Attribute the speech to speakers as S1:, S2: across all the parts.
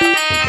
S1: Thank you.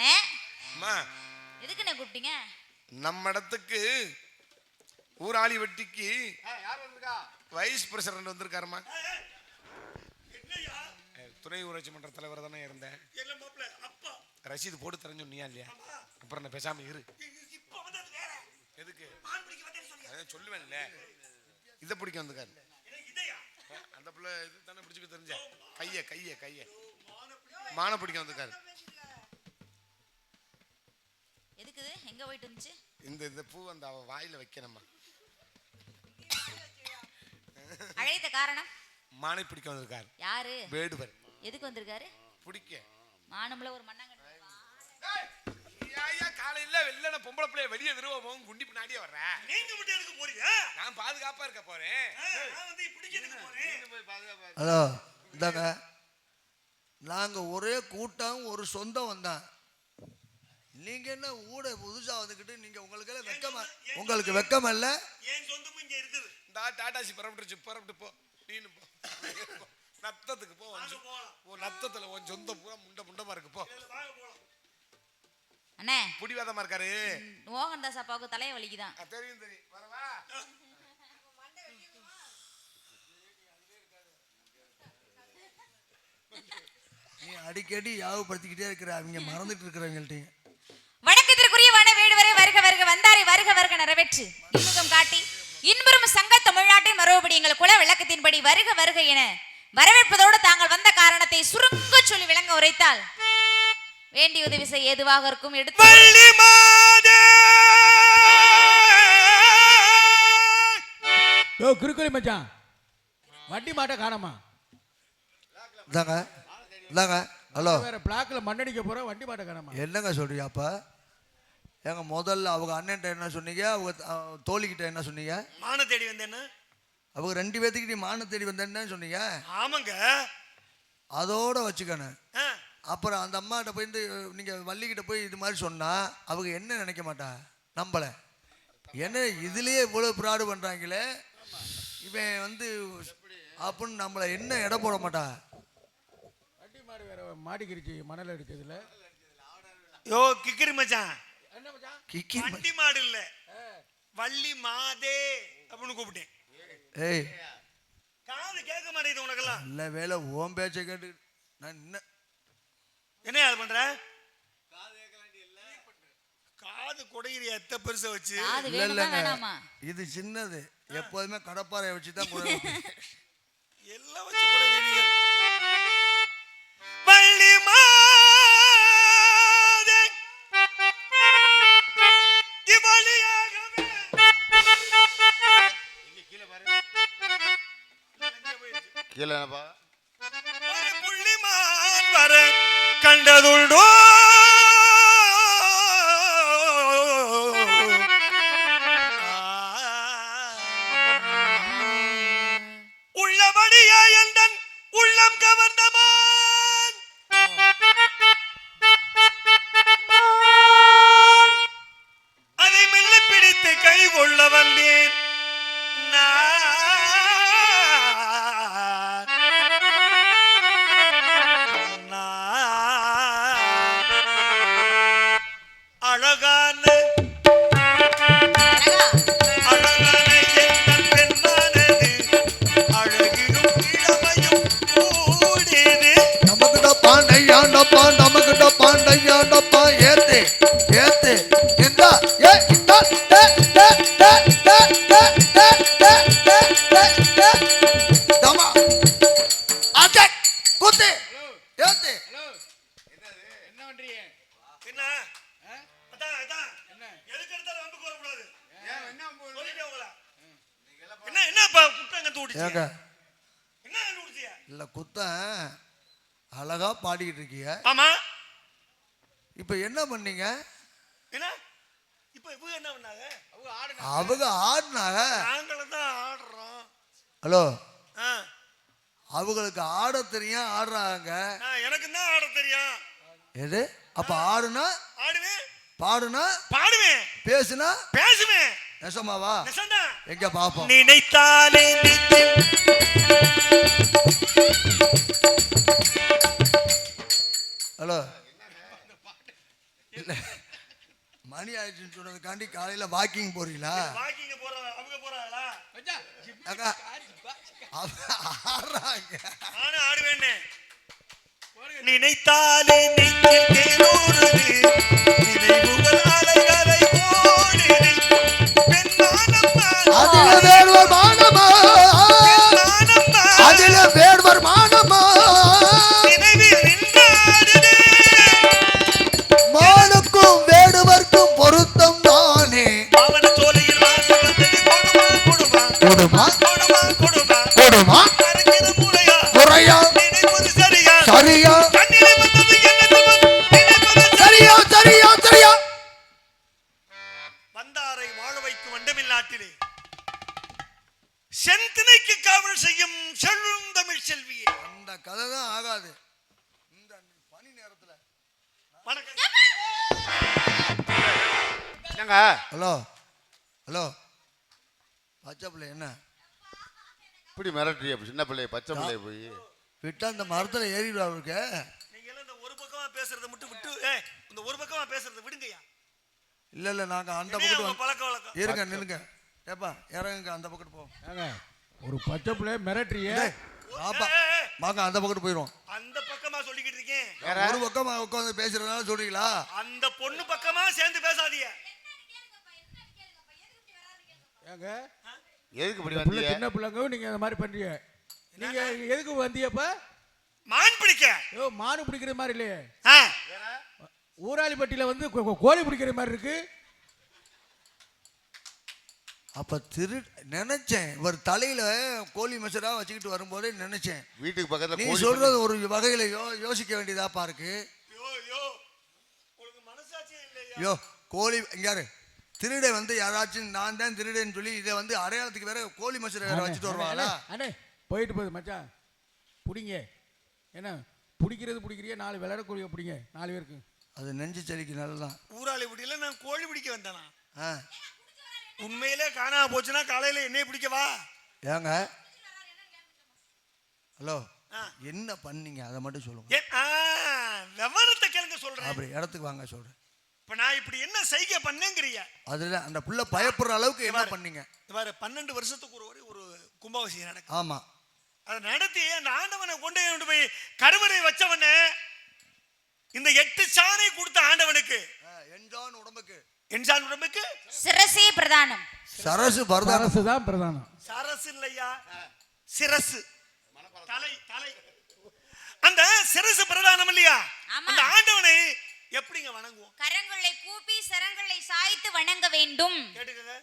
S1: அண்ணே
S2: அம்மா.
S1: எதுக்குண்ணே கூப்பிட்டீங்க?
S2: நம்ம இடத்துக்கு ஊராளி வெட்டிக்கு வைஸ் பிரசிடண்ட் வந்திருக்காருமா துணை ஊராட்சி மன்ற தலைவர் தானே இருந்தேன். ரசீது போட்டு சொன்னியா இல்லையா? அப்புறம் நான் பேசாம இரு. எதுக்கு? அதான் சொல்லுவேன்ல. இதை பிடிக்க வந்திருக்காரு. அந்த பிள்ளை இது தானே பிடிச்சிக்க தெரிஞ்ச? கைய கைய கைய. மான பிடிக்க வந்திருக்காரு.
S1: எதுக்குது எங்க போயிட்டு இருந்துச்சு?
S2: இந்த இந்த பூ அந்த அவ வாயில வைக்கணுமா
S1: அழைத்த காரணம்?
S2: மானை பிடிக்க வந்திருக்காரு.
S1: யாரு?
S2: வேடுவர்.
S1: எதுக்கு வந்திருக்காரு?
S2: பிடிக்க.
S1: மானமுல ஒரு மண்ணாங்கட்டி
S2: காலையில வெள்ளன பொம்பளை பிள்ளைய வெளியே திரும்பவும் குண்டி பின்னாடியே வர்ற.
S3: நீங்க மட்டும் எதுக்கு போறீங்க?
S2: நான் பாதுகாப்பா இருக்க போறேன்.
S3: நான் வந்து பிடிக்கிறதுக்கு போறேன்.
S4: ஹலோ இந்தாங்க. நாங்கள் ஒரே கூட்டம் ஒரு சொந்தம் வந்தான். நீங்கள் என்ன ஊட புதுசாக வந்துக்கிட்டு நீங்கள் உங்களுக்கு எல்லாம் வெக்கமா உங்களுக்கு வெக்கம் இல்லை
S3: என் சொந்தமும் இங்க இருக்குது.
S2: இந்த டாடாசி பரப்பிட்டுச்சு பரப்பிட்டு போ. நீனு போ. நத்தத்துக்கு போ உன். உன் நத்தத்துல உன் சொந்த பூரா முண்ட முண்டமா இருக்கு போ.
S3: வாங்க போலாம்.
S1: அண்ணே.
S2: புடிவாதமா இருக்காரு.
S1: மோகன் தாஸ் அப்பாவுக்கு தலைய வலிக்குதான்.
S2: தெரியும் தெரியும். வரவா
S4: நீ அடிக்கடி யாவப்படுத்திக்கிட்டே இருக்கிற அவங்க மறந்துட்டு இருக்கிறவங்கள்ட்ட
S1: வணக்கத்திற்குரிய வன வேடுவரை வருக வருக வந்தாரை வருக வருக நிறைவேற்று. இன்முகம் காட்டி இன்பெரும் சங்க தமிழ்நாட்டின் மறுபடி எங்கள் குல விளக்கத்தின்படி வருக வருக என வரவேற்பதோடு தாங்கள் வந்த காரணத்தை சுருங்க சொல்லி விளங்க உரைத்தால் வேண்டிய உதவி செய்ய ஏதுவாக இருக்கும் எடுத்து
S3: வள்ளி மாதே!
S5: யோ குறுக்குறி மச்சான். வண்டி மாட்ட காணாமா
S4: இந்தாங்க இந்தாங்க ஹலோ.
S5: வேற பிளாக்ல மண்ணடிக்க போற வண்டி மாட்ட காணாமா
S4: என்னங்க சொல்றியா அப்பா? ஏங்க முதல்ல அவங்க அண்ணன்ட்ட என்ன சொன்னீங்க? அவங்க தோழிக்கிட்ட என்ன சொன்னீங்க?
S3: மான தேடி வந்தேன்னு.
S4: அவங்க ரெண்டு பேர்த்துக்கிட்ட மான தேடி வந்தேன்னு சொன்னீங்க?
S3: ஆமாங்க.
S4: அதோட வச்சுக்கணும் அப்புறம் அந்த அம்மாட்ட போயிட்டு நீங்கள் வள்ளிக்கிட்ட போய் இது மாதிரி சொன்னா அவங்க என்ன நினைக்க மாட்டா? நம்மள என்ன இதுலயே இவ்வளோ ப்ராடு பண்ணுறாங்களே இவன் வந்து அப்படின்னு நம்மளை என்ன எடை போட மாட்டா?
S5: வண்டி மாடு வேற மாடிக்கிருச்சு மணல் அடிச்சதுல.
S3: யோ கிக்கிரி மச்சான். வண்டி மாடு இல்ல. வள்ளி மாதே அப்படின்னு கூப்பிட்டேன்.
S4: ஏய்.
S3: காது கேட்க மாட்டேங்குது உனக்கெல்லாம்.
S4: நல்ல வேலை ஓம் பேச்சை கேட்டு நான் என்ன
S3: என்ன அது பண்ற? காது குடையிற எத்த பெருச வச்சு?
S4: இல்ல
S1: வேணாமா
S4: இது சின்னது. எப்போதுமே கடப்பாறையை வச்சு தான் குறை வைப்பேன்.
S3: எல்லாம் வச்சு
S4: இல்ல குத்தன் அழகா பாடிக்கிட்டு இருக்கீங்க
S3: ஆமா.
S4: இப்போ என்ன பண்ணீங்க?
S3: என்ன? இப்ப இவங்க என்ன பண்ணாங்க?
S4: அவங்க ஆடினாங்க.
S3: நாங்களும் தான் ஆடுறோம்.
S4: ஹலோ.
S3: ஆ,
S4: அவங்களுக்கு ஆட தெரியும் ஆடுறாங்க.
S3: நான் எனக்கு தான் ஆட தெரியும்?
S4: எது? அப்ப ஆடுனா?
S3: ஆடுவேன்
S4: பாடுனா?
S3: பாடுவேன்
S4: பேசுனா?
S3: பேசுவேன்
S4: நெசமாவா. எங்க பாப்போம்.
S3: நினைத்தாலே
S4: ஹலோ. இல்ல மணி ஆயிடுச்சுன்னு சொன்னதுக்காண்டி காலையில வாக்கிங் போறீங்களா?
S3: வாக்கிங்க போறாங்க அவங்க போறாங்களா?
S4: அக்கா அவங்க ஆடுறாங்க.
S3: நானும் ஆடுவேன்னு நினைத்தாலே நெஞ்சில் தேனோடுது நினைவுகள் அலைகளை ஓடுது பெண்ணானம்மா.
S4: அதுல வேடுவர் மானமா? அதுல வேடுவர் மானமா? கதை தான் ஆகாது. இந்த பனி நேரத்துல
S6: என்னங்க?
S4: Hello hello. பச்சை பிள்ளை என்ன?
S6: இப்படி மிரட்டுறிய சின்ன பிள்ளை பச்சை பிள்ளை போய்.
S4: விட்டா அந்த மரத்துல ஏறிடுவா அவருக்கு.
S3: நீங்க எல்லாம் இந்த ஒரு பக்கமா பேசுறத மட்டும் விட்டு ஏய் இந்த ஒரு பக்கமா பேசுறத விடுங்கய்யா.
S4: இல்ல இல்ல நாங்க அந்த வந்து-
S3: பழக்க வழக்கம்?
S4: இருங்க நில்லுங்க. ஏப்பா இறங்குங்க அந்த பக்கத்து போ.
S5: ஏங்க ஒரு பச்சை பிள்ளை மிரட்டுறிய.
S4: டேய், வாங்க அந்த பக்கத்து போயிடும்
S3: அந்த பக்கமா சொல்லிக்கிட்டு இருக்கேன்.
S4: ஒரு பக்கமா உட்காந்து பேசுறதுனால சொல்றீங்களா?
S3: அந்த பொண்ணு பக்கமா சேர்ந்து பேசாதீங்க.
S5: ஏங்க?
S6: எதுக்கு இப்படி வந்தீங்க?
S5: சின்ன பிள்ளைங்க நீங்க இந்த மாதிரி பண்றீங்க. நீங்க எதுக்கு வந்தீங்கப்ப
S3: மான் பிடிக்க.
S5: ஐயோ மானு பிடிக்கிற மாதிரி இல்லையே. ஊராளிப்பட்டியில வந்து கோழி பிடிக்கிற மாதிரி இருக்கு.
S4: அப்ப திரு நினைச்சேன். இவர் தலையில கோழி மசரா வச்சுக்கிட்டு வரும்போதே நினைச்சேன்.
S6: வீட்டுக்கு பக்கத்துல
S4: நீ
S6: கோழி
S4: சொல்றது ஒரு வகையில யோ யோசிக்க வேண்டியதாப்பா இருக்கு.
S3: யோ யோ உங்களுக்கு மனசாட்சியே இல்லையா?
S4: யோ கோழி இங்காரு திருடை வந்து யாராச்சும் நான் தான் திருடேன்னு சொல்லி இதை வந்து அடையாளத்துக்கு வேற கோழி மசரை வேற வச்சுட்டு வருவாங்களா
S5: அண்ணே போயிட்டு போகுது மச்சான். பிடிங்க. என்ன பிடிக்கிறது பிடிக்கிறிய? நாலு விளையாடக்கூடிய பிடிங்க. நாலு பேருக்கு.
S4: அது நெஞ்சு செடிக்கு நல்லதான்
S3: ஊராளி பிடிக்கல நான் கோழி பிடிக்க வந்தேனா?
S4: ஆ.
S3: உண்மையிலே காணாம போச்சுன்னா காலையில என்னைய பிடிக்கவா
S4: ஏங்க? ஹலோ. என்ன பண்ணீங்க? அதை மட்டும் சொல்லுங்க.
S3: விவரத்தை கேளுங்க சொல்றேன்.
S4: அப்படி இடத்துக்கு வாங்க சொல்றேன்.
S3: இப்ப நான் இப்படி என்ன செய்கை பண்ணேங்கிறிய?
S4: அதுல அந்த புள்ள பயப்படுற அளவுக்கு என்ன பண்ணீங்க?
S3: வேற பன்னெண்டு வருஷத்துக்கு ஒரு ஒரு ஒரு கும்பாபிஷேகம் நடக்கும்
S4: ஆமா.
S3: அதை நடத்தி அந்த ஆண்டவனை கொண்டு கொண்டு போய் கருவறை வச்சவனே இந்த எட்டு சாணை கொடுத்த
S4: உடம்புக்கு
S3: என்சான் உடம்புக்கு?
S1: சிரசே பிரதானம்.
S4: சரசு பரதான
S5: அரசு தான் பிரதானம்.
S3: சரசு இல்லையா? சிரசு. தலை தலை. அந்த சிரசு பிரதானம் இல்லையா?
S1: ஆமா.
S3: அந்த ஆண்டவனை எப்படிங்க வணங்குவோம்?
S1: கரங்களை கூப்பி சரங்களை சாய்த்து வணங்க வேண்டும்.
S3: கேட்டுக்கங்க.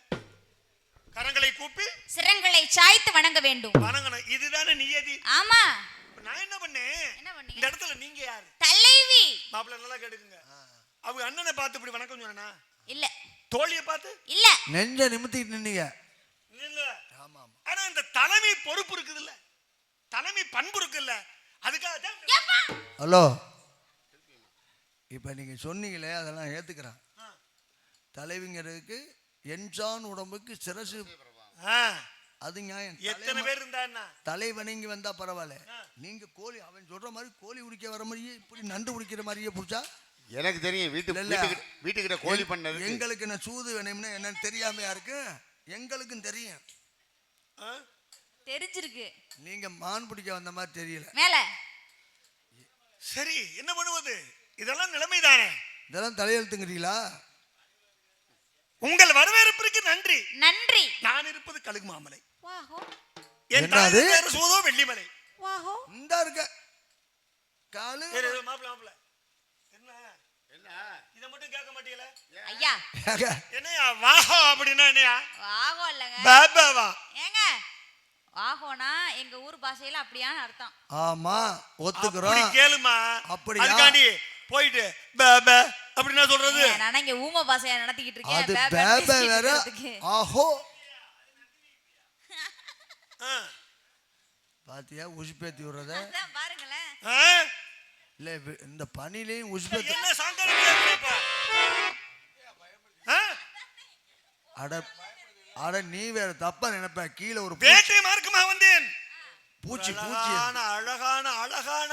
S3: கரங்களை கூப்பி
S1: சிரங்களை சாய்த்து வணங்க வேண்டும்.
S3: வணங்கணும். இதுதானே நியதி.
S1: ஆமா.
S3: நான் என்ன பண்ணேன்?
S1: என்ன பண்ணீங்க?
S3: இந்த இடத்துல நீங்க யாரு?
S1: தலைவி.
S3: மாப்பிள்ள நல்லா கேட்டுக்குங்க. அவங்க அண்ணனை பார்த்து இப்படி வணக்கம் சொன்னா
S1: இல்ல.
S3: தோழியை பார்த்து?
S1: இல்ல.
S4: நெஞ்ச நிமித்திட்டு நின்னீங்க.
S3: இல்ல ஆனா இந்த தலைமை பொறுப்பு இருக்குதுல்ல. தலைமை பண்பு இருக்குல்ல. அதுக்காக தான்
S4: ஹலோ. இப்போ நீங்கள் சொன்னீங்களே அதெல்லாம் ஏற்றுக்கிறேன் தலைவிங்கிறதுக்கு என்சான் உடம்புக்கு சிரசு.
S3: ஆ,
S4: அது நியாயம்.
S3: எத்தனை பேர் இருந்தா என்ன?
S4: தலை வணங்கி வந்தா பரவாயில்ல. நீங்க கோழி அவன் சொல்ற மாதிரி கோழி உரிக்க வர மாதிரியே இப்படி நண்டு உரிக்கிற மாதிரியே புடிச்சா?
S6: எனக்கு தெரியும் வீட்டு
S4: இல்ல, இல்ல.
S6: வீட்டுக்கிட்ட கோழி பண்ணது
S4: எங்களுக்கு என்ன சூது வேணும்னு என்னன்னு தெரியாமையா இருக்கு? எங்களுக்கும் தெரியும்?
S1: தெரிஞ்சிருக்கு.
S4: நீங்க மான் பிடிக்க வந்த மாதிரி தெரியல.
S1: மேல.
S3: சரி என்ன பண்ணுவது? இதெல்லாம் நிலைமைதானே.
S4: இதெல்லாம் தலையெழுத்துங்கிறீங்களா?
S3: உங்கள் வரவேற்பிற்கு நன்றி.
S1: நன்றி.
S3: நான் இருப்பது கழுகு மாமலை
S1: வாஹோ
S3: என்
S4: என்னது?
S3: தாய் பேரு சூதோ வெள்ளிமலை.
S1: வாஹோ
S4: இந்த இருக்க. காலு
S3: சரி, சரி, மாப்பிள மாப்பிள என்ன
S6: என்ன
S3: இதை மட்டும் கேட்க மாட்டீங்களா
S1: ஐயா.
S3: என்னையா வாஹோ அப்படின்னா என்னையா?
S1: வாஹோ இல்லங்க.
S3: பாபாவா?
S1: ஏங்க வாஹோனா எங்க ஊர் பாஷையில அப்படியான அர்த்தம்.
S4: ஆமா
S3: அப்படி
S4: ஒத்துக்கிறோம்
S3: கேளுமா.
S4: அப்படியா?
S3: அதுக்காண்டி போயிட்டு பாபா அப்படின்னா சொல்றது?
S1: நானா இங்க ஊம பாஷையா நடத்திக்கிட்டு இருக்கேன்.
S4: அது பேப வேற. ஆஹோ. பாத்தியா உசுப்பேத்தி விடுறத?
S1: அதான் பாருங்களேன்?
S4: இல்ல இந்த பனிலையும் உசுப்பேத்தி அட அட நீ வேற தப்பா நினைப்ப. கீழே ஒரு பூ-
S3: வேட்டை மார்க்கமா வந்தேன்.
S4: பூச்சி பூச்சி.
S3: அழகான அழகான